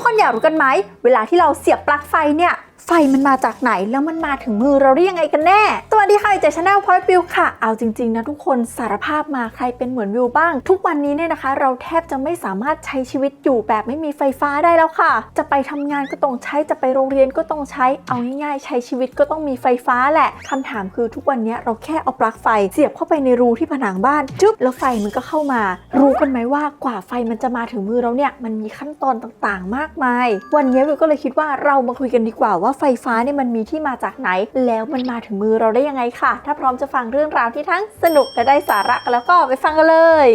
กคนอยากรู้กันไหม เวลาที่เราเสียบปลั๊กไฟเนี่ย ไฟมันมาจากไหนแล้วมันมาถึงมือเราได้ยังไงกันแน่ สวัสดีค่ะเจชแนลพอยต์วิวค่ะ เอาจริง ๆ นะทุกคนสารภาพมาใครเป็นเหมือนวิวบ้าง ทุกวันนี้เนี่ยนะคะ เราแทบจะไม่สามารถใช้ชีวิตอยู่แบบไม่มีไฟฟ้าได้แล้วค่ะ จะไปทำงานก็ต้องใช้จะไปโรงเรียนก็ต้องใช้เอาง่ายๆ ใช้ชีวิตก็ต้องมีไฟฟ้าแหละคำถามคือทุกวันนี้เราแค่เอาปลั๊กไฟเสียบเข้าไปในรูที่ผนังบ้านจึ๊บแล้วไฟมันก็เข้ามา รู้กันไหมว่ากว่าไฟมันจะมาถึงมือเราเนี่ยมันมีขั้นตอนต่างๆ มากมาย วันนี้วิวก็เลยคิดว่าเรามาคุยกันดีกว่าว่าไฟฟ้าเนี่ยมันมีที่มาจากไหน แล้วมันมาถึงมือเราได้ยังไงค่ะ ถ้าพร้อมจะฟังเรื่องราวที่ทั้งสนุกและได้สาระกันแล้วก็ไปฟังกันเลย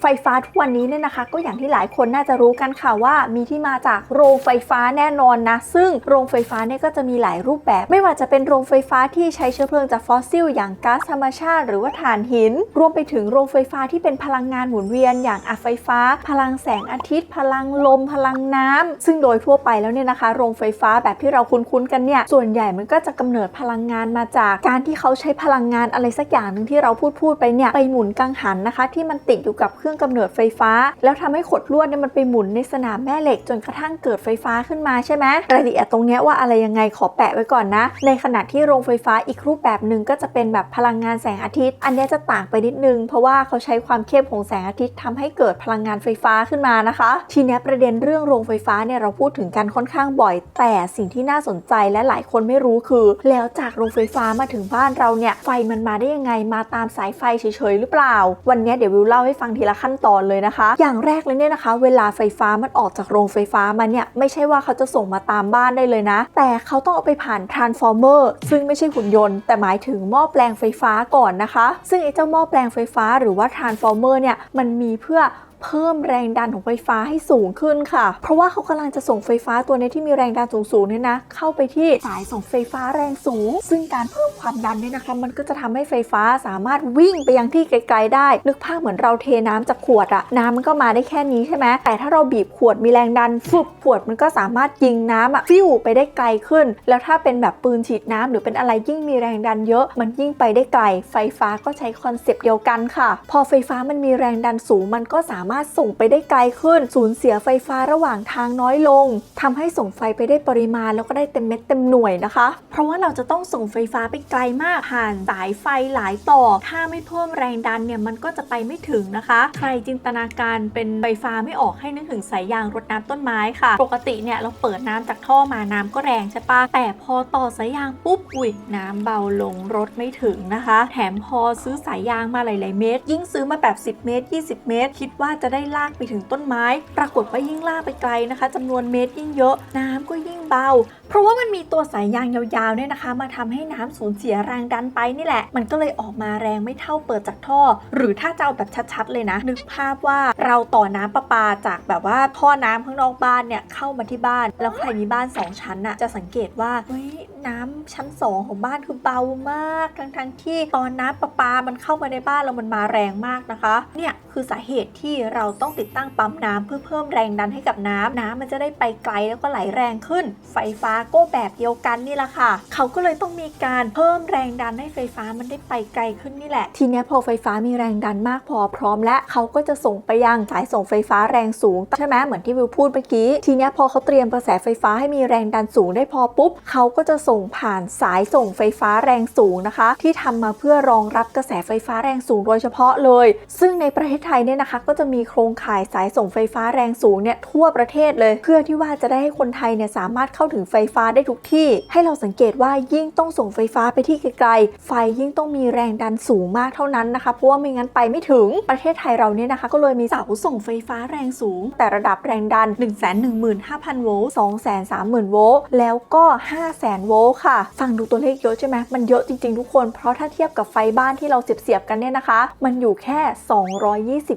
ไฟฟ้าทุกวันนี้เนี่ยนะคะ ก็อย่างที่หลายคนน่าจะรู้กันค่ะว่ามีที่มาจากโรงไฟฟ้าแน่นอนนะ ซึ่งโรงไฟฟ้าเนี่ยก็จะมีหลายรูปแบบ ไม่ว่าจะเป็นโรงไฟฟ้าที่ใช้เชื้อเพลิงจากฟอสซิล อย่างก๊าซธรรมชาติ หรือว่าถ่านหิน รวมไปถึงโรงไฟฟ้าที่เป็นพลังงานหมุนเวียน อย่างอัดไฟฟ้า พลังแสงอาทิตย์ พลังลม พลังน้ำซึ่งโดยทั่วไปแล้วเนี่ยนะคะ โรงไฟฟ้าแบบที่เราคุ้นๆกันเนี่ยส่วนใหญ่มันก็จะกำเนิดพลังงานมาจากการที่เขาใช้พลังงานอะไรสักอย่างหนึ่งที่เราพูดพูดๆไปเนี่ยไปหมุนกังหันนะคะ ที่มันติดอยู่กับเครื่องกำเนิดไฟฟ้า แล้วทำให้ขดลวดเนี่ยมันไปหมุนในสนามแม่เหล็กจนกระทั่งเกิดไฟฟ้าขึ้นมาใช่ไหมรายละเอียดตรงนี้ว่าอะไรยังไงขอแปะไว้ก่อนนะ ในขณะที่โรงไฟฟ้าอีกรูปแบบหนึ่งก็จะเป็นแบบพลังงานแสงอาทิตย์ อันนี้จะต่างไปนิดนึง เพราะว่าเขาใช้ความเข้มของแสงอาทิตย์ทำให้เกิดพลังงานไฟฟ้าขึ้นมานะคะ ทีนี้ประเด็นเรื่องโรงไฟฟ้าเนี่ยเราพูดถึงกันค่อนข้างบ่อย แต่สิ่งที่น่าสนใจและหลายคนไม่รู้คือ แล้วจากโรงไฟฟ้ามาถึงบ้านเราเนี่ยไฟมันมาได้ยังไงมาตามสายไฟเฉยๆหรือเปล่า วันนี้เดี๋ยววิวเล่าให้ฟังทีละขั้นตอนเลยนะคะ อย่างแรกเลยเนี่ยนะคะ เวลาไฟฟ้ามันออกจากโรงไฟฟ้ามาเนี่ยไม่ใช่ว่าเขาจะส่งมาตามบ้านได้เลยนะ แต่เขาต้องเอาไปผ่านทรานส์ฟอร์เมอร์ซึ่งไม่ใช่หุ่นยนต์ แต่หมายถึงหม้อแปลงไฟฟ้าก่อนนะคะ ซึ่งไอ้เจ้าหม้อแปลงไฟฟ้าหรือว่าทรานส์ฟอร์เมอร์เนี่ยมันมีเพื่อเพิ่มแรงดันของไฟฟ้าให้สูงขึ้นค่ะ เพราะว่าเขากำลังจะส่งไฟฟ้าตัวนี้ที่มีแรงดันสูงๆเนี่ยนะ เข้าไปที่สายส่งไฟฟ้าแรงสูง ซึ่งการเพิ่มความดันเนี่ยนะคะ มันก็จะทำให้ไฟฟ้าสามารถวิ่งไปยังที่ไกล ๆ ได้ นึกภาพเหมือนเราเทน้ำจากขวดอะน้ำมันก็มาได้แค่นี้ใช่ไหมแต่ถ้าเราบีบขวดมีแรงดันฟึบขวดมันก็สามารถยิงน้ำอะฟิวไปได้ไกลขึ้น แล้วถ้าเป็นแบบปืนฉีดน้ำหรือเป็นอะไรยิ่งมีแรงดันเยอะ มันยิ่งไปได้ไกล ไฟฟ้าก็ใช้คอนเซปต์เดียวกันค่ะ พอไฟฟ้ามันมีแรงดันสูงมันก็สามารถส่งไปได้ไกลขึ้น สูญเสียไฟฟ้าระหว่างทางน้อยลงทำให้ส่งไฟไปได้ปริมาณแล้วก็ได้เต็มเม็ดเต็มหน่วยนะคะ เพราะว่าเราจะต้องส่งไฟฟ้าไปไกลมากผ่านสายไฟหลายต่อ ถ้าไม่เพิ่มแรงดันเนี่ยมันก็จะไปไม่ถึงนะคะ ใครจินตนาการเป็นไฟฟ้าไม่ออกให้นึกถึงสายยางรดน้ำต้นไม้ค่ะ ปกติเนี่ยเราเปิดน้ำจากท่อมาน้ำก็แรงใช่ปะแต่พอต่อสายยางปุ๊บอุ้ยน้ำเบาลงรถไม่ถึงนะคะ แถมพอซื้อสายยางมาหลาย ๆ เมตร ยิ่งซื้อมาแบบ 10 เมตร 20 เมตร คิดว่าจะได้ลากไปถึงต้นไม้ ปรากฏว่ายิ่งลากไปไกลนะคะจำนวนเมตรยิ่งเยอะ น้ำก็ยิ่งเบา เพราะว่ามันมีตัวสายยางยาวๆเนี่ยนะคะ มาทำให้น้ำสูญเสียแรงดันไปนี่แหละ มันก็เลยออกมาแรงไม่เท่าเปิดจากท่อ หรือถ้าจะเอาแบบชัดๆเลยนะ นึกภาพว่าเราต่อน้ำประปาจากแบบว่าท่อน้ำข้างนอกบ้านเนี่ยเข้ามาที่บ้าน แล้วใครมีบ้านสองชั้นน่ะจะสังเกตว่าเฮ้ย น้ำชั้นสองของบ้านคือเบามาก ทั้งๆที่ตอนน้ำประปา มันเข้ามาในบ้านแล้วมันมาแรงมากนะคะ เนี่ยคือสาเหตุที่เราต้องติดตั้งปั๊มน้ำเพื่อเพิ่มแรงดันให้กับน้ำน้ำมันจะได้ไปไกลแล้วก็ไหลแรงขึ้น ไฟฟ้าก็แบบเดียวกันนี่แหละค่ะ เขาก็เลยต้องมีการเพิ่มแรงดันให้ไฟฟ้ามันได้ไปไกลขึ้นนี่แหละ ทีนี้พอไฟฟ้ามีแรงดันมากพอพร้อม และเขาก็จะส่งไปยังสายส่งไฟฟ้าแรงสูงใช่ไหมเหมือนที่วิวพูดเมื่อกี้ ทีนี้พอเขาเตรียมกระแสไฟฟ้าให้มีแรงดันสูงได้พอปุ๊บเขาก็จะส่งผ่านสายส่งไฟฟ้าแรงสูงนะคะ ที่ทำมาเพื่อรองรับกระแสไฟฟ้าแรงสูงโดยเฉพาะเลย ซึ่งในประเทศไทยเนี่ยนะคะก็จะมีโครงข่ายสายส่งไฟฟ้าแรงสูงเนี่ยทั่วประเทศเลย เพื่อที่ว่าจะได้ให้คนไทยเนี่ยสามารถเข้าถึงไฟฟ้าได้ทุกที่ ให้เราสังเกตว่ายิ่งต้องส่งไฟฟ้าไปที่ไกลๆไฟยิ่งต้องมีแรงดันสูงมากเท่านั้นนะคะเพราะว่าไม่งั้นไปไม่ถึงประเทศไทยเราเนี่ยนะคะก็เลยมีเสาส่งไฟฟ้าแรงสูง แต่ระดับแรงดัน 1 1 5 0 0 0 โวลต์230,000 โวลต์แล้วก็ 500,000 โวลต์ค่ะ ฟังดูตัวเลขเยอะใช่ไหมมันเยอะจริงๆทุกคน เพราะถ้าเทียบกับไฟบ้านที่เราเสียบๆกันเนี่ยนะคะ มันอยู่แค่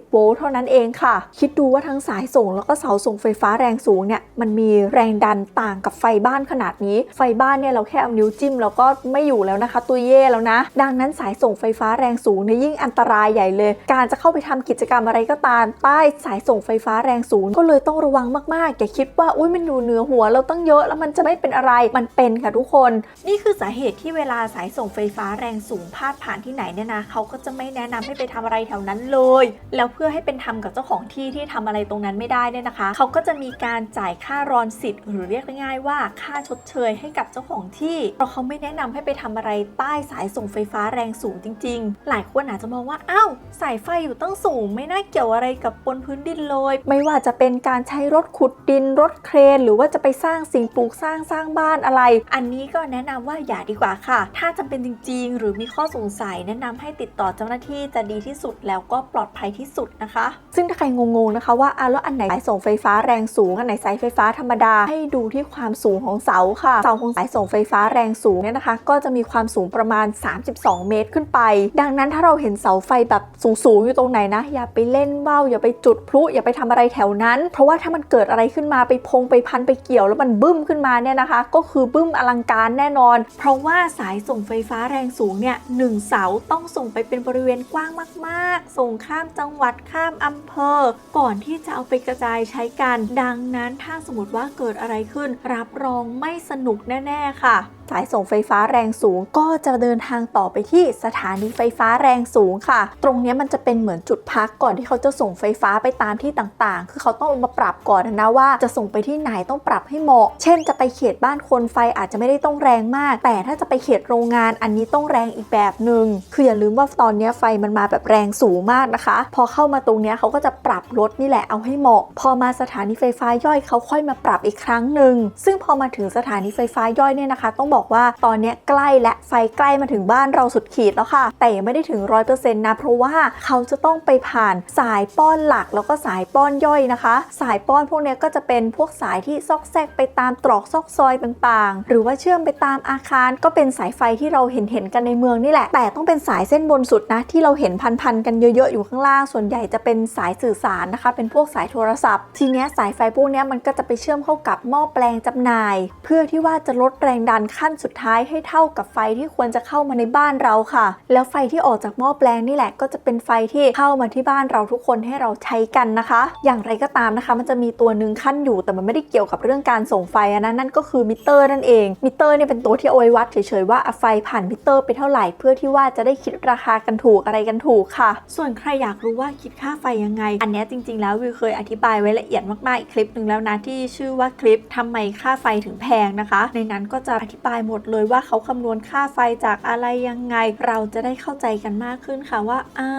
220 โวลต์เท่านั้นเองค่ะ คิดดูว่าทั้งสายส่งแล้วก็เสาส่งไฟฟ้าแรงสูงเนี่ย มันมีแรงดันต่างกับไฟบ้านขนาดนี้ ไฟบ้านเนี่ยเราแค่เอานิ้วจิ้มแล้วก็ไม่อยู่แล้วนะคะ ตัวเย่แล้วนะ ดังนั้นสายส่งไฟฟ้าแรงสูงเนี่ยยิ่งอันตรายใหญ่เลย การจะเข้าไปทำกิจกรรมอะไรก็ตามใต้สายส่งไฟฟ้าแรงสูงก็เลยต้องระวังมากๆอย่าคิดว่าอุ้ยมันอยู่เหนือหัวเราตั้งเยอะแล้วมันจะไม่เป็นอะไรมันเป็นค่ะทุกคนนี่คือสาเหตุที่เวลาสายส่งไฟฟ้าแรงสูงพาดผ่านที่ไหนเนี่ยนะเขาก็จะไม่แนะนำให้ไปทำอะไรแถวนั้นเลย แล้วเพื่อให้เป็นธรรมกับเจ้าของที่ที่ทำอะไรตรงนั้นไม่ได้เนี่ยนะคะเขาก็จะมีการจ่ายค่ารอนสิทธิ์หรือเรียกง่ายๆว่าค่าชดเชยให้กับเจ้าของที่เพราะเขาไม่แนะนำให้ไปทำอะไรใต้สายส่งไฟฟ้าแรงสูงจริง ๆ หลายคนอาจจะมองว่าอ้าวสายไฟอยู่ตั้งสูง ไม่น่าเกี่ยวอะไรกับบนพื้นดินเลย ไม่ว่าจะเป็นการใช้รถขุดดินรถเครน หรือว่าจะไปสร้างสิ่งปลูกสร้างสร้างบ้านอะไร อันนี้ก็แนะนำว่าอย่าดีกว่าค่ะ ถ้าจำเป็นจริง ๆ หรือมีข้อสงสัยแนะนำให้ติดต่อเจ้าหน้าที่จะดีที่สุดแล้วก็ปลอดภัยที่สุดนะคะ ซึ่งถ้าใครงงๆนะคะว่าอะแล้วอันไหนสายส่งไฟฟ้าแรงสูง อันไหนสายไฟฟ้าธรรมดา ให้ดูที่ความสูงของเสาค่ะ เสาของสายส่งไฟฟ้าแรงสูงเนี่ยนะคะ ก็จะมีความสูงประมาณ 32 เมตรขึ้นไป ดังนั้นถ้าเราเห็นเสาไฟแบบสูงๆอยู่ตรงไหนนะ อย่าไปเล่นว่าวอย่าไปจุดพลุอย่าไปทำอะไรแถวนั้น เพราะว่าถ้ามันเกิดอะไรขึ้นมาไปพงไปพันไปเกี่ยวแล้วมันบึ้มขึ้นมาเนี่ยนะคะ ก็คือบึ้มอลังการแน่นอน เพราะว่าสายส่งไฟฟ้าแรงสูงเนี่ยหนึ่งเสาต้องส่งไปเป็นบริเวณกว้างมาก ๆ ส่งข้ามจังหวัดข้ามอำเภอ ก่อนที่จะเอาไปกระจายใช้กัน ดังนั้นถ้าสมมติว่าเกิดอะไรขึ้น รับรองไม่สนุกแน่ ๆ ค่ะ สายส่งไฟฟ้าแรงสูง ก็จะเดินทางต่อไปที่สถานีไฟฟ้าแรงสูงค่ะ ตรงนี้มันจะเป็นเหมือนจุดพักก่อนที่เขาจะส่งไฟฟ้าไปตามที่ต่างๆ คือเขาต้องเอามาปรับก่อนนะว่าจะส่งไปที่ไหนต้องปรับให้เหมาะ เช่นจะไปเขตบ้านคนไฟอาจจะไม่ได้ต้องแรงมาก แต่ถ้าจะไปเขตโรงงานอันนี้ต้องแรงอีกแบบหนึ่งคืออย่าลืมว่าตอนนี้ไฟมันมาแบบแรงสูงมากนะคะ พอเข้ามาตรงนี้เขาก็จะปรับลดนี่แหละเอาให้เหมาะ พอมาสถานีไฟฟ้าย่อยเขาค่อยมาปรับอีกครั้งหนึ่งซึ่งพอมาถึงสถานีไฟฟ้าย่อยเนี่ยนะคะ ต้องบอกว่าตอนนี้ใกล้และไฟใกล้มาถึงบ้านเราสุดขีดแล้วค่ะ แต่ยังไม่ได้ถึง 100%นะ เพราะว่าเขาจะต้องไปผ่านสายป้อนหลักแล้วก็สายป้อนย่อยนะคะ สายป้อนพวกนี้ก็จะเป็นพวกสายที่ซอกแซกไปตามตรอกซอกซอยต่างๆ หรือว่าเชื่อมไปตามอาคารก็เป็นสายไฟที่เราเห็นเห็นๆกันในเมืองนี่แหละ แต่ต้องเป็นสายเส้นบนสุดนะ ที่เราเห็นพันๆกันเยอะๆอยู่ข้างล่าง ส่วนใหญ่จะเป็นสายสื่อสารนะคะ เป็นพวกสายโทรศัพท์ ทีนี้สายไฟพวกนี้มันก็จะไปเชื่อมเข้ากับหม้อแปลงจำหน่าย เพื่อที่ว่าจะลดแรงดันขั้นสุดท้ายให้เท่ากับไฟที่ควรจะเข้ามาในบ้านเราค่ะ แล้วไฟที่ออกจากหม้อแปลงนี่แหละก็จะเป็นไฟที่เข้ามาที่บ้านเราทุกคนให้เราใช้กันนะคะ อย่างไรก็ตามนะคะ มันจะมีตัวหนึ่งขั้นอยู่แต่มันไม่ได้เกี่ยวกับเรื่องการส่งไฟนะนั่นก็คือมิเตอร์นั่นเองมิเตอร์เนี่ยเป็นตัวที่เอาไว้วัดเฉยๆว่าไฟผ่านมิเตอร์ไปเท่าไหร่เพื่อที่ว่าจะได้คิดราคากันถูกอะไรกันถูกค่ะ ส่วนใครอยากรู้ว่าคิดค่าไฟยังไง อันนี้จริงๆ แล้ววิวเคยอธิบายไว้ละเอียดมากๆอีกคลิปหนึ่งแล้วนะที่ชื่อว่าคลิปทำไมค่าไฟถึงแพงนะคะ ในนั้นก็จะอธิบายหมดเลยว่าเขาคำนวณค่าไฟจากอะไรยังไง เราจะได้เข้าใจกันมากขึ้นค่ะว่าอ่า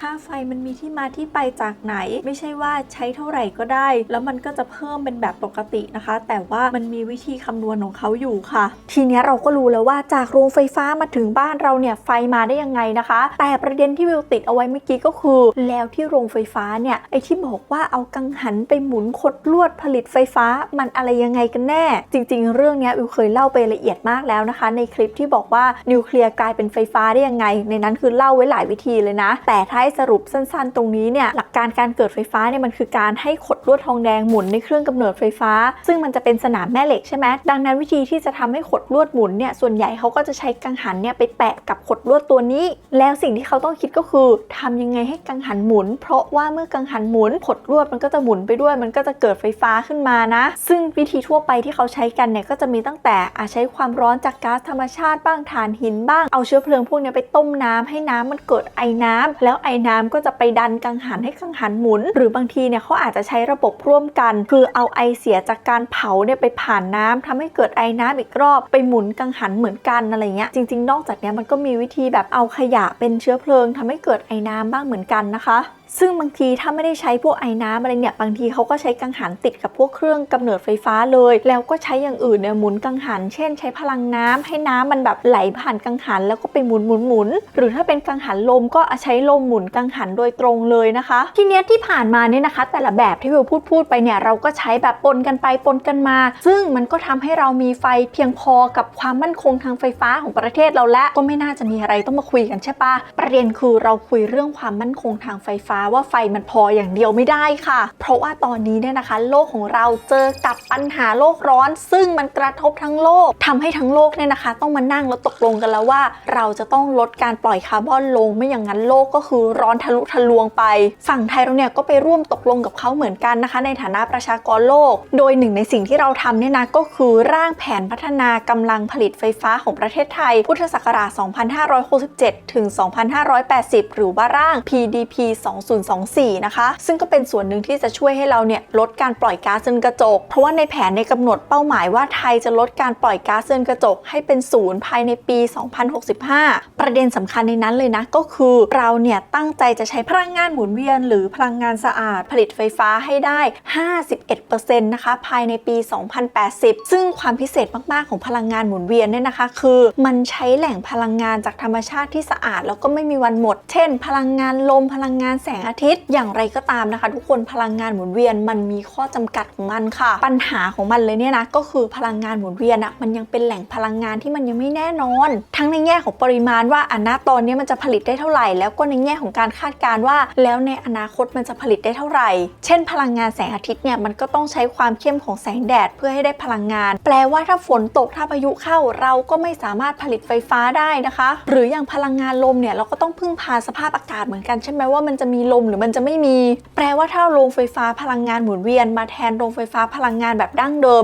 ค่าไฟมันมีที่มาที่ไปจากไหน ไม่ใช่ว่าใช้เท่าไหร่ก็ได้ แล้วมันก็จะเพิ่มเป็นแบบปกตินะคะ แต่ว่ามันมีวิธีคำนวณของเขาอยู่ค่ะ ทีนี้เราก็รู้แล้วว่าจากโรงไฟฟ้ามาถึงบ้านเราเนี่ยไฟมาได้ยังไงนะคะ แต่ประเด็นที่วิวติดเอาไว้เมื่อกี้ก็คือ แล้วที่โรงไฟฟ้าเนี่ยไอที่บอกว่าเอากังหันไปหมุนขดลวดผลิตไฟฟ้ามันอะไรยังไงกันแน่ จริง ๆ เรื่องเนี้ยวิวเคยเล่าไปละเอียดียดมากแล้วนะคะ ในคลิปที่บอกว่านิวเคลียร์กลายเป็นไฟฟ้าได้ยังไง ในนั้นคือเล่าไว้หลายวิธีเลยนะ แต่ถ้าให้สรุปสั้นๆ ตรงนี้เนี่ยหลักการการเกิดไฟฟ้าเนี่ยมันคือการให้ขดลวดทองแดงหมุนในเครื่องกำเนิดไฟฟ้า ซึ่งมันจะเป็นสนามแม่เหล็กใช่ไหมดังนั้นวิธีที่จะทำให้ขดลวดหมุนเนี่ยส่วนใหญ่เขาก็จะใช้กังหันเนี่ยไปแปะกับขดลวดตัวนี้ แล้วสิ่งที่เขาต้องคิดก็คือทำยังไงให้กังหันหมุน เพราะว่าเมื่อกังหันหมุนขดลวดมันก็จะหมุนไปด้วย มันก็จะเกิดไฟฟ้าขึ้นมานะ ซึ่งวิธีทั่วไปที่เขาใช้กันเนี่ยก็จะมีตั้งแต่อาใช้ความร้อนจากก๊าซธรรมชาติบ้างถ่านหินบ้างเอาเชื้อเพลิงพวกนี้ไปต้มน้ำให้น้ำมันเกิดไอน้ำแล้วไอน้ำก็จะไปดันกังหันให้กังหันหมุน หรือบางทีเนี่ยเขาอาจจะใช้ระบบร่วมกัน คือเอาไอเสียจากการเผาเนี่ยไปผ่านน้ำทำให้เกิดไอน้ำอีกรอบไปหมุนกังหันเหมือนกันอะไรเงี้ยจริง ๆ นอกจากนี้มันก็มีวิธีแบบเอาขยะเป็นเชื้อเพลิงทำให้เกิดไอน้ำบ้างเหมือนกันนะคะซึ่งบางทีถ้าไม่ได้ใช้พวกไอ้น้ำอะไรเนี่ยบางทีเขาก็ใช้กังหันติดกับพวกเครื่องกำเนิดไฟฟ้าเลย แล้วก็ใช้อย่างอื่นเนี่ยหมุนกังหัน เช่นใช้พลังน้ำให้น้ำมันแบบไหลผ่านกังหันแล้วก็ไปหมุนหมุนหมุนหรือถ้าเป็นกังหันลมก็ใช้ลมหมุนกังหันโดยตรงเลยนะคะ ทีเนี้ยที่ผ่านมาเนี่ยนะคะ แต่ละแบบที่วิวพูดพูดไปเนี่ยเราก็ใช้แบบปนกันไปปนกันมา ซึ่งมันก็ทำให้เรามีไฟเพียงพอกับความมั่นคงทางไฟฟ้าของประเทศเราและก็ไม่น่าจะมีอะไรต้องมาคุยกันใช่ปะประเด็นคือเราคุยเรื่องความมั่นคงทางไฟฟ้าว่าไฟมันพออย่างเดียวไม่ได้ค่ะ เพราะว่าตอนนี้เนี่ยนะคะ โลกของเราเจอกับปัญหาโลกร้อน ซึ่งมันกระทบทั้งโลกทำำให้ทั้งโลกเนี่ยนะคะ ต้องมานั่งแล้วตกลงกันแล้วว่า เราจะต้องลดการปล่อยคาร์บอนลง ไม่อย่างนั้นโลกก็คือร้อนทะลุทะลวงไป ฝั่งไทยเราเนี่ยก็ไปร่วมตกลงกับเขาเหมือนกันนะคะ ในฐานะประชากรโลก โดยหนึ่งในสิ่งที่เราทำเนี่ยนะก็คือร่างแผนพัฒนากำลังผลิตไฟฟ้าของประเทศไทย พุทธศักราช 2567 ถึง 2580 หรือว่าร่าง PDP 2024 นะคะ ซึ่งก็เป็นส่วนหนึ่งที่จะช่วยให้เราเนี่ยลดการปล่อยก๊าซเรือนกระจก เพราะว่าในแผนในกำหนดเป้าหมายว่าไทยจะลดการปล่อยก๊าซเรือนกระจกให้เป็นศูนย์ภายในปี 2065 ประเด็นสำคัญในนั้นเลยนะ ก็คือเราเนี่ยตั้งใจจะใช้พลังงานหมุนเวียน หรือพลังงานสะอาด ผลิตไฟฟ้าให้ได้ 51%นะคะภายในปี 2080 ซึ่งความพิเศษมาก ๆ ของพลังงานหมุนเวียนเนี่ยนะคะ คือมันใช้แหล่งพลังงานจากธรรมชาติที่สะอาด แล้วก็ไม่มีวันหมด เช่น พลังงานลมพลังงานแสงอาทิตย์ อย่างไรก็ตามนะคะ ทุกคนพลังงานหมุนเวียนมันมีข้อจำกัดของมันค่ะ ปัญหาของมันเลยเนี่ยนะก็คือพลังงานหมุนเวียนอะมันยังเป็นแหล่งพลังงานที่มันยังไม่แน่นอน ทั้งในแง่ของปริมาณว่าอันนะตอนนี้มันจะผลิตได้เท่าไหร่ แล้วก็ในแง่ของการคาดการณ์ว่า แล้วในอนาคตมันจะผลิตได้เท่าไหร่ เช่น พลังงานแสงอาทิตย์เนี่ยมันก็ต้องใช้ความเข้มของแสงแดดเพื่อให้ได้พลังงาน แปลว่าถ้าฝนตกถ้าพายุเข้าเราก็ไม่สามารถผลิตไฟฟ้าได้นะคะ หรืออย่างพลังงานลมเนี่ยเราก็ต้องพึ่งพาสภาพอากาศเหมือนกันใช่ไหมว่ามันจะมีลมหรือมันจะไม่มี แปลว่าถ้าโรงไฟฟ้าพลังงานหมุนเวียน มาแทนโรงไฟฟ้าพลังงานแบบดั้งเดิม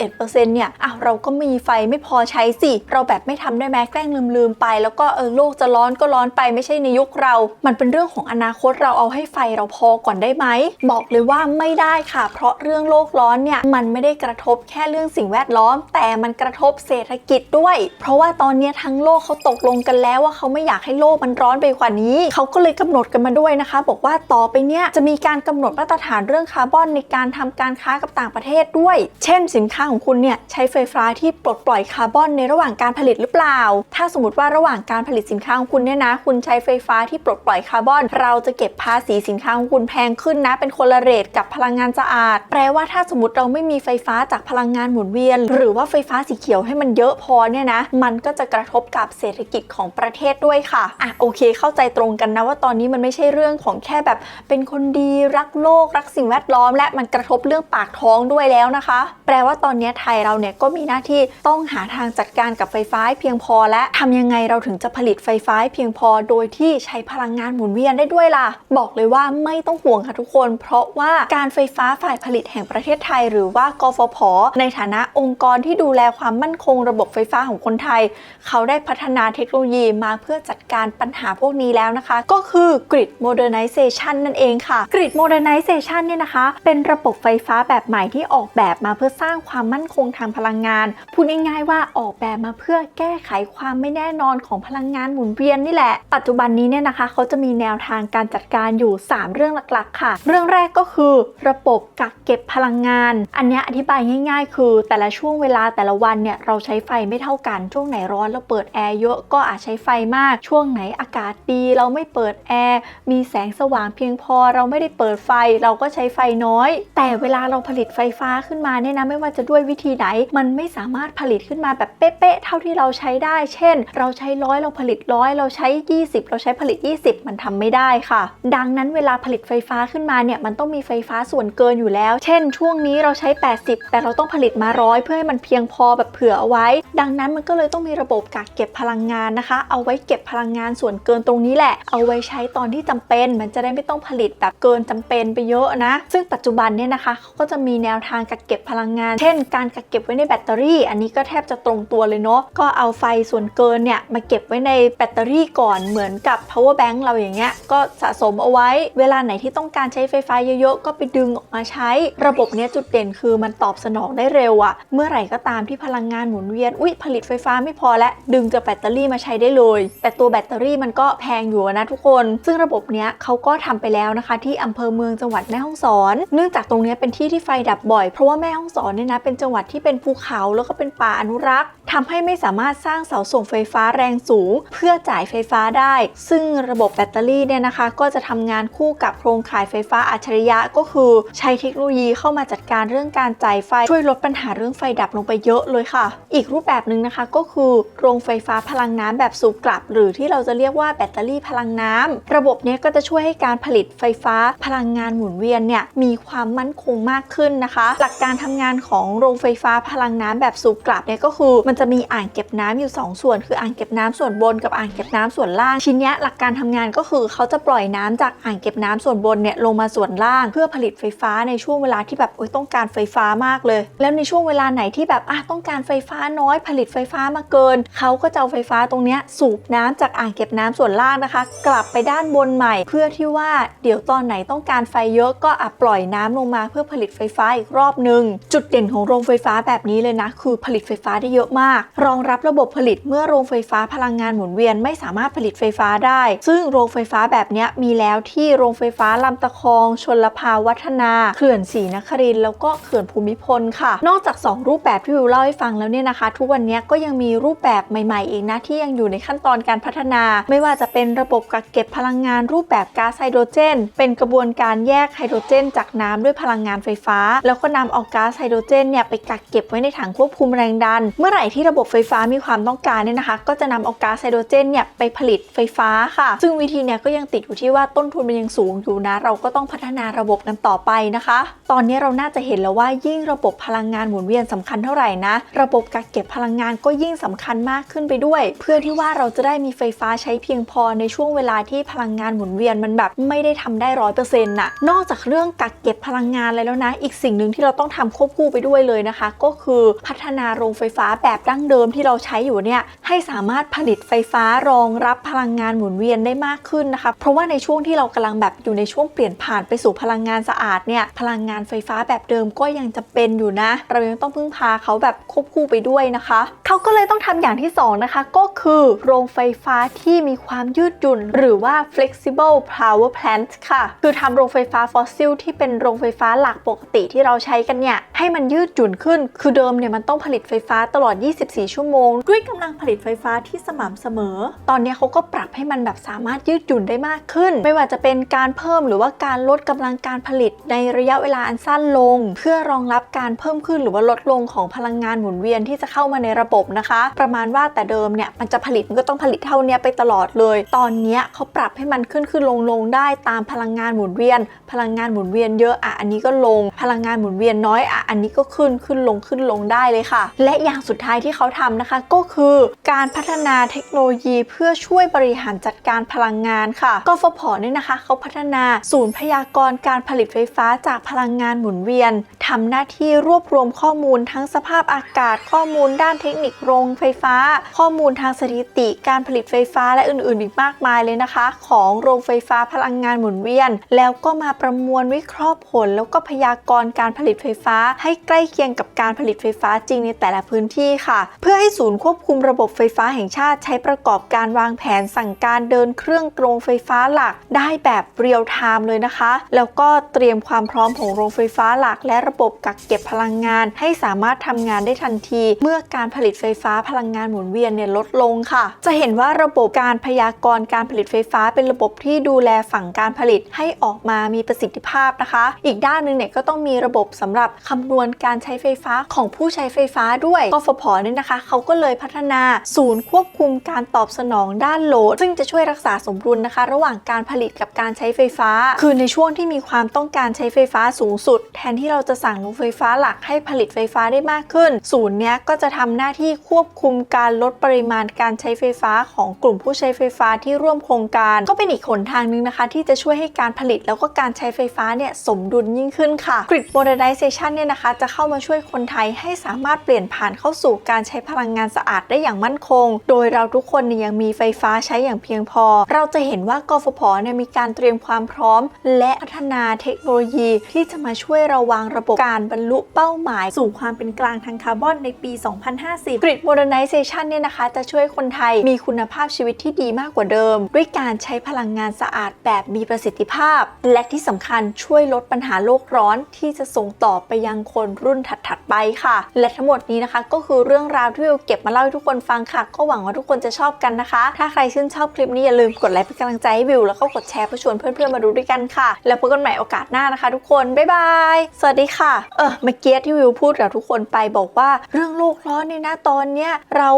51%เนี่ยอ้าวเราก็มีไฟไม่พอใช้สิ เราแบบไม่ทำได้ไหมแกล้งลืมๆไป แล้วก็เออโลกจะร้อนก็ร้อนไปไม่ใช่ในยุคเรา มันเป็นเรื่องของอนาคตเราเอาให้ไฟเราพอก่อนได้ไหมบอกเลยว่าไม่ได้ค่ะ เพราะเรื่องโลกร้อนเนี่ยมันไม่ได้กระทบแค่เรื่องสิ่งแวดล้อม แต่มันกระทบเศรษฐกิจด้วย เพราะว่าตอนนี้ทั้งโลกเขาตกลงกันแล้วว่าเขาไม่อยากให้โลกมันร้อนไปกว่านี้ เขาก็เลยกำหนดกันมาด้วยนะคะ บอกว่าต่อไปเนี่ยจะมีการกำหนดมาตรฐานเรื่องคาร์บอนในการทำการค้ากับต่างประเทศด้วย เช่น สินค้าของคุณเนี่ยใช้ไฟฟ้าที่ปลดปล่อยคาร์บอนในระหว่างการผลิตหรือเปล่า ถ้าสมมติว่าระหว่างการผลิตสินค้าของคุณเนี่ยนะ คุณใช้ไฟฟ้าที่ปลดปล่อยคาร์บอน เราจะเก็บภาษีสินค้าของคุณแพงขึ้นนะ เป็นคนละเรทกับพลังงานสะอาด แปลว่าถ้าสมมติเราไม่มีไฟฟ้าจากพลังงานหมุนเวียน หรือว่าไฟฟ้าสีเขียวให้มันเยอะพอเนี่ยนะ มันก็จะกระทบกับเศรษฐกิจของประเทศด้วยค่ะอะโอเค เข้าใจตรงกันนะว่าตอนนี้มันไม่ใช่เรื่องของแค่แบบเป็นคนดีรักโลกรักสิ่งแวดล้อม และมันกระทบเรื่องปากท้องด้วยแล้วนะคะ แปลว่าตอนนี้ไทยเราเนี่ยก็มีหน้าที่ต้องหาทางจัดการกับไฟฟ้าเพียงพอและทำยังไงเราถึงจะผลิตไฟฟ้าเพียงพอโดยที่ใช้พลังงานหมุนเวียนได้ด้วยล่ะ บอกเลยว่าไม่ต้องห่วงค่ะทุกคน เพราะว่าการไฟฟ้าฝ่ายผลิตแห่งประเทศไทย หรือว่ากฟผ ในฐานะองค์กรที่ดูแลความมั่นคงระบบไฟฟ้าของคนไทย เขาได้พัฒนาเทคโนโลยีมาเพื่อจัดการปัญหาพวกนี้แล้วนะคะ ก็คือ grid modernization นั่นเองค่ะ grid modernization เนี่ยนะคะ เป็นระบบไฟฟ้าแบบใหม่ที่ออกแบบมาเพื่อสร้างความมั่นคงทางพลังงานพูดง่าย ๆ ว่าออกแบบมาเพื่อแก้ไขความไม่แน่นอนของพลังงานหมุนเวียนนี่แหละ ปัจจุบันนี้เนี่ยนะคะเขาจะมีแนวทางการจัดการอยู่ 3 เรื่องหลัก ๆ ค่ะ เรื่องแรกก็คือ ระบบกักเก็บพลังงาน อันนี้อธิบายง่าย ๆ คือ แต่ละช่วงเวลาแต่ละวันเนี่ยเราใช้ไฟไม่เท่ากัน ช่วงไหนร้อนเราเปิดแอร์เยอะก็อาจใช้ไฟมาก ช่วงไหนอากาศดีเราไม่เปิดแอร์ มีแสงสว่างเพียงพอเราไม่ได้เปิดไฟ เราก็ใช้ไฟน้อย แต่เวลาเราผลิตไฟฟ้าขึ้นมาเนี่ยนะไม่ว่าจะด้วยวิธีไหนมันไม่สามารถผผลิตขึ้นมาแบบเป๊ะๆเท่าที่เราใช้ได้ เช่น เราใช้ร้อยเราผลิตร้อยเราใช้ 20 เราใช้ผลิต 20 มันทำไม่ได้ค่ะ ดังนั้นเวลาผลิตไฟฟ้าขึ้นมาเนี่ยมันต้องมีไฟฟ้าส่วนเกินอยู่แล้ว เช่น ช่วงนี้เราใช้ 80 แต่เราต้องผลิตมาร้อยเพื่อให้มันเพียงพอแบบเผื่อเอาไว้ ดังนั้นมันก็เลยต้องมีระบบกักเก็บพลังงานนะคะ เอาไว้เก็บพลังงานส่วนเกินตรงนี้แหละ เอาไว้ใช้ตอนที่จำเป็น มันจะได้ไม่ต้องผลิตแบบเกินจำเป็นไปเยอะนะ ซึ่งปัจจุบันเนี่ยนะคะเขาก็จะมีแนวทางกักเก็บพลังงาน เช่น การกักเก็บไว้ในแบตเตอรี่ อันนี้ก็แทบจะตรงตัวเลยเนาะก็เอาไฟส่วนเกินเนี่ยมาเก็บไว้ในแบตเตอรี่ก่อนเหมือนกับ power bank เราอย่างเงี้ยก็สะสมเอาไว้ เวลาไหนที่ต้องการใช้ไฟฟ้าเยอะๆก็ไปดึงออกมาใช้ ระบบเนี้ยจุดเด่นคือมันตอบสนองได้เร็วอะเมื่อไหร่ก็ตามที่พลังงานหมุนเวียนอุ๊ยผลิตไฟฟ้าไม่พอและดึงจากแบตเตอรี่มาใช้ได้เลย แต่ตัวแบตเตอรี่มันก็แพงอยู่นะทุกคน ซึ่งระบบเนี้ยเขาก็ทำไปแล้วนะคะ ที่อำเภอเมืองจังหวัดแม่ฮ่องสอน เนื่องจากตรงเนี้ยเป็นที่ที่ไฟดับบ่อยเพราะว่าแม่ฮ่องสอนเนี่ยนะเป็นจังหวัดที่เป็นภูเขาแล้วก็เป็นป่าอนุรักษ์ทำให้ไม่สามารถสร้างเสาส่งไฟฟ้าแรงสูง เพื่อจ่ายไฟฟ้าได้ ซึ่งระบบแบตเตอรี่เนี่ยนะคะ ก็จะทำงานคู่กับโครงข่ายไฟฟ้าอัจฉริยะก็คือ ใช้เทคโนโลยีเข้ามาจัดการเรื่องการจ่ายไฟ ช่วยลดปัญหาเรื่องไฟดับลงไปเยอะเลยค่ะ อีกรูปแบบหนึ่งนะคะก็คือโรงไฟฟ้าพลังน้ำแบบสูบกลับ หรือที่เราจะเรียกว่าแบตเตอรี่พลังน้ำระบบเนี้ยก็จะช่วยให้การผลิตไฟฟ้าพลังงานหมุนเวียนเนี่ยมีความมั่นคงมากขึ้นนะคะ หลักการทำงานของโรงไฟฟ้าพลังน้ำแบบสูบกลับลับเนี่ยก็คือมันจะมีอ่างเก็บน้ำอยู่ 2 ส่วน คืออ่างเก็บน้ำส่วนบนกับอ่างเก็บน้ำส่วนล่าง ชิ้นนี้หลักการทำงานก็คือเขาจะปล่อยน้ำจากอ่างเก็บน้ำส่วนบนเนี่ยลงมาส่วนล่าง เพื่อผลิตไฟฟ้าในช่วงเวลาที่แบบโอ๊ยต้องการไฟฟ้ามากเลย แล้วในช่วงเวลาไหนที่แบบอะต้องการไฟฟ้าน้อยผลิตไฟฟ้ามาเกินเขาก็จะเอาไฟฟ้าตรงนี้สูบน้ำจากอ่างเก็บน้ำส่วนล่างนะคะ กลับไปด้านบนใหม่ เพื่อที่ว่าเดี๋ยวตอนไหนต้องการไฟเยอะก็อะปล่อยน้ำลงมาเพื่อผลิตไฟฟ้าอีกรอบหนึ่งจุดเด่นของโรงไฟฟ้าแบบนี้เลยนะ คือผลิตไฟฟ้าได้เยอะมาก รองรับระบบผลิตเมื่อโรงไฟฟ้าพลังงานหมุนเวียนไม่สามารถผลิตไฟฟ้าได้ ซึ่งโรงไฟฟ้าแบบนี้มีแล้วที่โรงไฟฟ้าลำตะคอง ชนลภาวัฒนาเขื่อนศรีนครินแล้วก็เขื่อนภูมิพลค่ะ นอกจาก 2 รูปแบบที่วิวเล่าให้ฟังแล้วเนี่ยนะคะ ทุกวันนี้ก็ยังมีรูปแบบใหม่ๆเองนะที่ยังอยู่ในขั้นตอนการพัฒนา ไม่ว่าจะเป็นระบบกักเก็บพลังงานรูปแบบก๊าซไฮโดรเจน เป็นกระบวนการแยกไฮโดรเจน จากน้ำด้วยพลังงานไฟฟ้า แล้วก็นำเอาก๊าซไฮโดรเจนเนี่ยไปกักเก็บไว้ในถังควบคุมแรงดัน เมื่อไหร่ที่ระบบไฟฟ้ามีความต้องการเนี่ยนะคะ ก็จะนำเอาก๊าซไฮโดรเจนเนี่ยไปผลิตไฟฟ้าค่ะ ซึ่งวิธีเนี่ยก็ยังติดอยู่ที่ว่าต้นทุนมันยังสูงอยู่นะ เราก็ต้องพัฒนาระบบกันต่อไปนะคะ ตอนนี้เราน่าจะเห็นแล้วว่ายิ่งระบบพลังงานหมุนเวียนสำคัญเท่าไหร่นะ ระบบกักเก็บพลังงานก็ยิ่งสำคัญมากขึ้นไปด้วย เพื่อที่ว่าเราจะได้มีไฟฟ้าใช้เพียงพอในช่วงเวลาที่พลังงานหมุนเวียนมันแบบไม่ได้ทำได้ร้อยเปอร์เซ็นต์น่ะนอกจากเรื่องกักเก็บพลังงานแล้วนะ อีกสิ่งหนึ่งที่เราต้องทำควบคู่ไปด้วยเลยนะคะ ก็คือพัฒนาโรงไฟฟ้าแบบดั้งเดิมที่เราใช้อยู่เนี่ยให้สามารถผลิตไฟฟ้ารองรับพลังงานหมุนเวียนได้มากขึ้นนะคะ เพราะว่าในช่วงที่เรากำลังแบบอยู่ในช่วงเปลี่ยนผ่านไปสู่พลังงานสะอาดเนี่ยพลังงานไฟฟ้าแบบเดิมก็ยังจะเป็นอยู่นะ เรายังต้องพึ่งพาเขาแบบควบคู่ไปด้วยนะคะ เขาก็เลยต้องทำอย่างที่สองนะคะ ก็คือโรงไฟฟ้าที่มีความยืดหยุ่น หรือว่า flexible power plant ค่ะ คือทำโรงไฟฟ้าฟอสซิลที่เป็นโรงไฟฟ้าหลักปกติที่เราใช้กันเนี่ยให้มันยืดหยุ่นขึ้น คือเดิมเนี่ยมันต้องผลิตไฟฟ้าตลอด 24 ชั่วโมง ด้วยกำลังผลิตไฟฟ้าที่สม่ำเสมอ ตอนนี้เขาก็ปรับให้มันแบบสามารถยืดหยุ่นได้มากขึ้น ไม่ว่าจะเป็นการเพิ่มหรือว่าการลดกำลังการผลิตในระยะเวลาอันสั้นลง เพื่อรองรับการเพิ่มขึ้นหรือว่าลดลงของพลังงานหมุนเวียนที่จะเข้ามาในระบบนะคะ ประมาณว่าแต่เดิมเนี่ยมันจะผลิตมันก็ต้องผลิตเท่านี้ไปตลอดเลย ตอนนี้เขาปรับให้มันขึ้นขึ้นลงลงได้ตามพลังงานหมุนเวียน พลังงานหมุนเวียนเยอะอะอันนี้ก็ลง พลังงานหมุนเวียนน้อยอะอันนี้ก็ขึ้นขึ้นลงขึ้นลงได้เลยค่ะและอย่างสุดท้ายที่เขาทำนะคะ ก็คือการพัฒนาเทคโนโลยีเพื่อช่วยบริหารจัดการพลังงานค่ะกฟผเนี่ยนะคะ เขาพัฒนาศูนย์พยากรณ์การผลิตไฟฟ้าจากพลังงานหมุนเวียนทำหน้าที่รวบรวมข้อมูลทั้งสภาพอากาศ ข้อมูลด้านเทคนิคโรงไฟฟ้า ข้อมูลทางสถิติ การผลิตไฟฟ้าและอื่นๆ อีกมากมายเลยนะคะ ของโรงไฟฟ้าพลังงานหมุนเวียน แล้วก็มาประมวลวิเคราะห์ผล แล้วก็พยากรณ์การผลิตไฟฟ้า ให้ใกล้เคียงกับการผลิตไฟฟ้าจริงในแต่ละพื้นที่ค่ะ เพื่อให้ศูนย์ควบคุมระบบไฟฟ้าแห่งชาติใช้ประกอบการวางแผนสั่งการเดินเครื่องโรงไฟฟ้าหลักได้แบบเรียลไทม์เลยนะคะ แล้วก็เตรียมความพร้อมของโรงไฟฟ้าหลัก และระบบกักเก็บพลังงาน ให้สามารถทำงานได้ทันที เมื่อการผลิตไฟฟ้าพลังงานหมุนเวียนเนี่ยลดลงค่ะ จะเห็นว่าระบบการพยากรณ์การผลิตไฟฟ้าเป็นระบบที่ดูแลฝั่งการผลิตให้ออกมามีประสิทธิภาพนะคะ อีกด้านหนึ่งเนี่ยก็ต้องมีระบบสำหรับคำนวณการใช้ไฟฟ้าของผู้ใช้ไฟฟ้าด้วยกฟผเนี่ยนะคะ เขาก็เลยพัฒนาศูนย์ควบคุมการตอบสนองด้านโหลด ซึ่งจะช่วยรักษาสมดุลนะคะ ระหว่างการผลิตกับการใช้ไฟฟ้า คือในช่วงที่มีความต้องการใช้ไฟฟ้าสูงสุด แทนที่เราจะสั่งโรงไฟฟ้าหลักให้ผลิตไฟฟ้าได้มากขึ้น ศูนย์เนี้ยก็จะทำหน้าที่ควบคุมการลดปริมาณการใช้ไฟฟ้าของกลุ่มผู้ใช้ไฟฟ้าที่ร่วมโครงการ ก็เป็นอีกหนทางหนึงนะคะ ที่จะช่วยให้การผลิตแล้วก็การใช้ไฟฟ้าเนี่ยสมดุลยิ่งขึ้นค่ะ Grid Modernization เนี่ยนะคะ จะเข้ามาช่วยคนไทยให้สามารถเปลี่ยนผ่านเข้าสู่การใช้พลังงานสะอาดได้อย่างมั่นคง โดยเราทุกคนเนี่ยยังมีไฟฟ้าใช้อย่างเพียงพอ เราจะเห็นว่ากฟผเนี่ยมีการเตรียมความพร้อม และพัฒนาเทคโนโลยี ที่จะมาช่วยเราวางระบบการบรรลุเป้าหมาย สู่ความเป็นกลางทางคาร์บอนในปี 2050 Grid Modernization เนี่ยนะคะ จะช่วยคนไทยมีคุณภาพชีวิตที่ดีมากกว่าเดิม ด้วยการใช้พลังงานสะอาดแบบมีประสิทธิภาพ และที่สำคัญช่วยลดปัญหาโลกร้อนที่จะส่งต่อไปยังคนรุ่นถัดๆไปค่ะ และทั้งหมดนี้นะคะ ก็คือเรื่องราวที่วิวเก็บมาเล่าให้ทุกคนฟังค่ะ ก็หวังว่าทุกคนจะชอบกันนะคะ ถ้าใครชื่นชอบคลิปนี้อย่าลืมกดไลค์เป็นกำลังใจให้วิวแล้วก็กดแชร์เพื่อชวนเพื่อนๆมาดูด้วยกันค่ะ แล้วพบกันใหม่โอกาสหน้านะคะ ทุกคนบ๊ายบายสวัสดีค่ะเออเมื่อกี้ที่วิวพูดกับทุกคนไปบอกว่า เรื่องโลกร้อนเนี่ยนะตอนเนี้ยเรา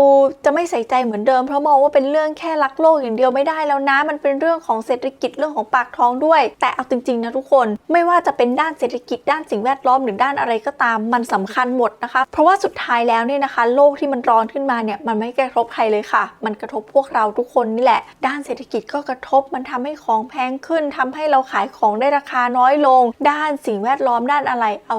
จะไม่ใส่ใจเหมือนเดิมเพราะมองว่าเป็นเรื่องแค่รักโลกอย่างเดียวไม่ได้แล้วนะ มันเป็นเรื่องของเศรษฐกิจเรื่องของปากท้องด้วย แต่เอาจริงๆนะทุกคนไม่ว่าจะเป็นด้านเศรษฐกิจด้านสิ่งแวดล้อมหรือด้านอะไรก็ตามมันสำคัญหมดนะคะ เพราะว่าสุดท้ายท้ายแล้วเนี่ยนะคะ โลกที่มันร้อนขึ้นมาเนี่ยมันไม่กระทบใครเลยค่ะ มันกระทบพวกเราทุกคนนี่แหละ ด้านเศรษฐกิจก็กระทบมันทำให้ของแพงขึ้นทำให้เราขายของได้ราคาน้อยลง ด้านสิ่งแวดล้อมด้านอะไรเอา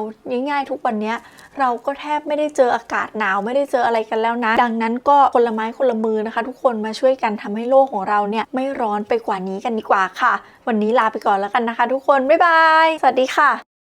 ง่ายๆทุกวันนี้เราก็แทบไม่ได้เจออากาศหนาวไม่ได้เจออะไรกันแล้วนะ ดังนั้นก็คนละไม้คนละมือนะคะ ทุกคนมาช่วยกันทำให้โลกของเราเนี่ยไม่ร้อนไปกว่านี้กันดีกว่าค่ะ วันนี้ลาไปก่อนแล้วกันนะคะ ทุกคนบ๊ายบาย สวัสดีค่ะ